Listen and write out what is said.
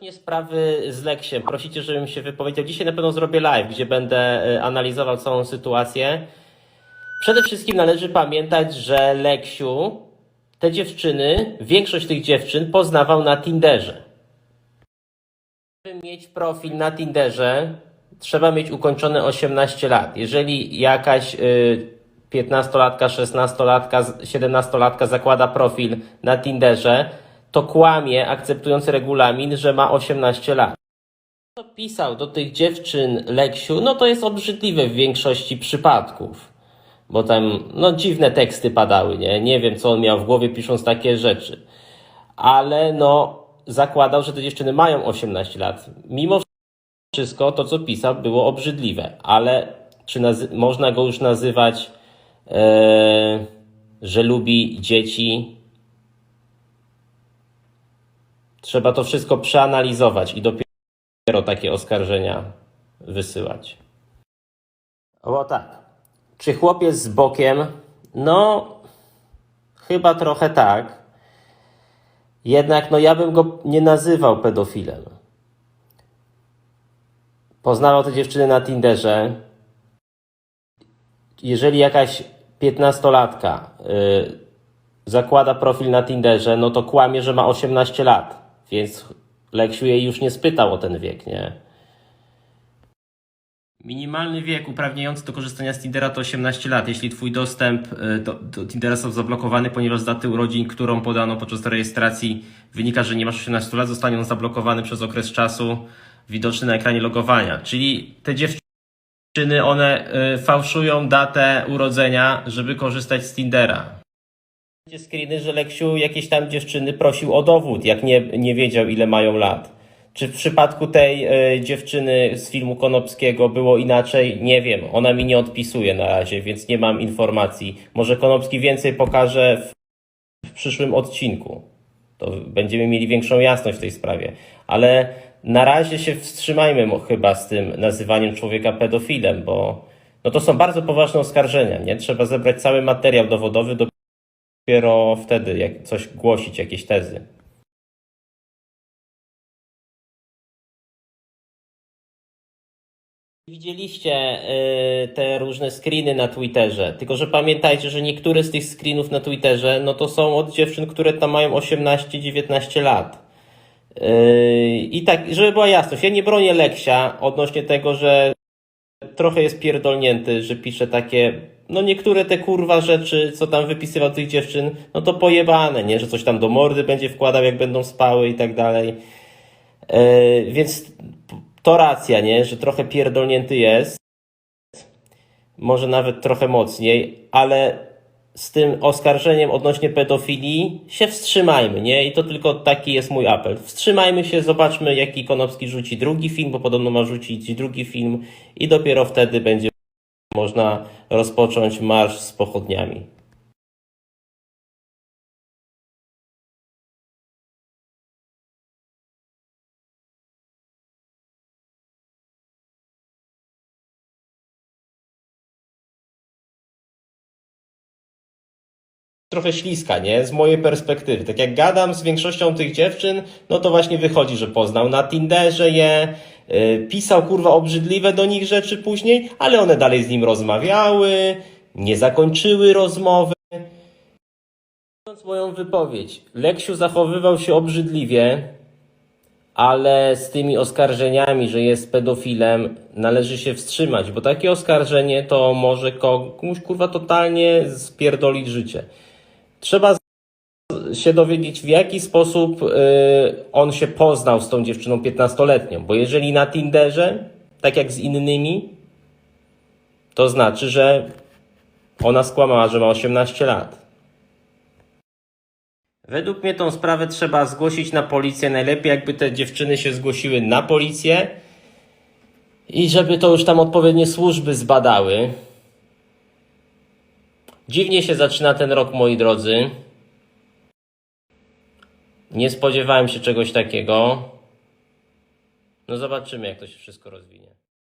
Nie sprawy z Leksiem. Prosicie, żebym się wypowiedział. Dzisiaj na pewno zrobię live, gdzie będę e, analizował całą sytuację. Przede wszystkim należy pamiętać, że Leksiu te dziewczyny, większość tych dziewczyn poznawał na Tinderze. Żeby mieć profil na Tinderze, trzeba mieć ukończone 18 lat. Jeżeli jakaś y, 15-latka, 16-latka, z- 17-latka zakłada profil na Tinderze, to kłamie, akceptując regulamin, że ma 18 lat. Co pisał do tych dziewczyn Leksiu, no to jest obrzydliwe w większości przypadków. Bo tam, no dziwne teksty padały, nie? Nie wiem, co on miał w głowie pisząc takie rzeczy. Ale no, zakładał, że te dziewczyny mają 18 lat. Mimo wszystko to, co pisał, było obrzydliwe, ale czy można go już nazywać, e, że lubi dzieci? Trzeba to wszystko przeanalizować i dopiero takie oskarżenia wysyłać. O tak. Czy chłopiec z bokiem? No, chyba trochę tak. Jednak no ja bym go nie nazywał pedofilem poznawał te dziewczyny na Tinderze. Jeżeli jakaś 15-latka y, zakłada profil na Tinderze, no to kłamie, że ma 18 lat. Więc Leksiu jej już nie spytał o ten wiek, nie? Minimalny wiek uprawniający do korzystania z Tindera to 18 lat. Jeśli twój dostęp y, do, do Tindera został zablokowany, ponieważ z daty urodzin, którą podano podczas rejestracji, wynika, że nie masz 18 lat, zostanie on zablokowany przez okres czasu widoczny na ekranie logowania. Czyli te dziewczyny, one y, fałszują datę urodzenia, żeby korzystać z Tindera. Będzie screeny, że Leksiu jakieś tam dziewczyny prosił o dowód, jak nie, nie wiedział ile mają lat. Czy w przypadku tej y, dziewczyny z filmu Konopskiego było inaczej? Nie wiem. Ona mi nie odpisuje na razie, więc nie mam informacji. Może Konopski więcej pokaże w, w przyszłym odcinku. To będziemy mieli większą jasność w tej sprawie. Ale na razie się wstrzymajmy chyba z tym nazywaniem człowieka pedofilem, bo no to są bardzo poważne oskarżenia. Nie? Trzeba zebrać cały materiał dowodowy, dopiero wtedy jak coś głosić, jakieś tezy. Widzieliście y, te różne screeny na Twitterze, tylko że pamiętajcie, że niektóre z tych screenów na Twitterze, no to są od dziewczyn, które tam mają 18-19 lat. Yy, I tak, żeby była jasność, ja nie bronię Leksia odnośnie tego, że trochę jest pierdolnięty, że pisze takie, no niektóre te kurwa rzeczy, co tam wypisywał tych dziewczyn, no to pojebane, nie, że coś tam do mordy będzie wkładał, jak będą spały i tak dalej. Yy, więc to racja, nie, że trochę pierdolnięty jest, może nawet trochę mocniej, ale z tym oskarżeniem odnośnie pedofilii się wstrzymajmy, nie? I to tylko taki jest mój apel. Wstrzymajmy się, zobaczmy, jaki Konopski rzuci drugi film, bo podobno ma rzucić drugi film i dopiero wtedy będzie można rozpocząć marsz z pochodniami. trochę śliska, nie? Z mojej perspektywy. Tak jak gadam z większością tych dziewczyn, no to właśnie wychodzi, że poznał na Tinderze je, pisał kurwa obrzydliwe do nich rzeczy później, ale one dalej z nim rozmawiały, nie zakończyły rozmowy. Kończąc moją wypowiedź, Leksiu zachowywał się obrzydliwie, ale z tymi oskarżeniami, że jest pedofilem, należy się wstrzymać, bo takie oskarżenie to może komuś kurwa totalnie spierdolić życie. Trzeba się dowiedzieć, w jaki sposób y, on się poznał z tą dziewczyną 15-letnią. Bo jeżeli na Tinderze, tak jak z innymi, to znaczy, że ona skłamała, że ma 18 lat. Według mnie tą sprawę trzeba zgłosić na policję. Najlepiej, jakby te dziewczyny się zgłosiły na policję i żeby to już tam odpowiednie służby zbadały. Dziwnie się zaczyna ten rok, moi drodzy. Nie spodziewałem się czegoś takiego. No zobaczymy, jak to się wszystko rozwinie.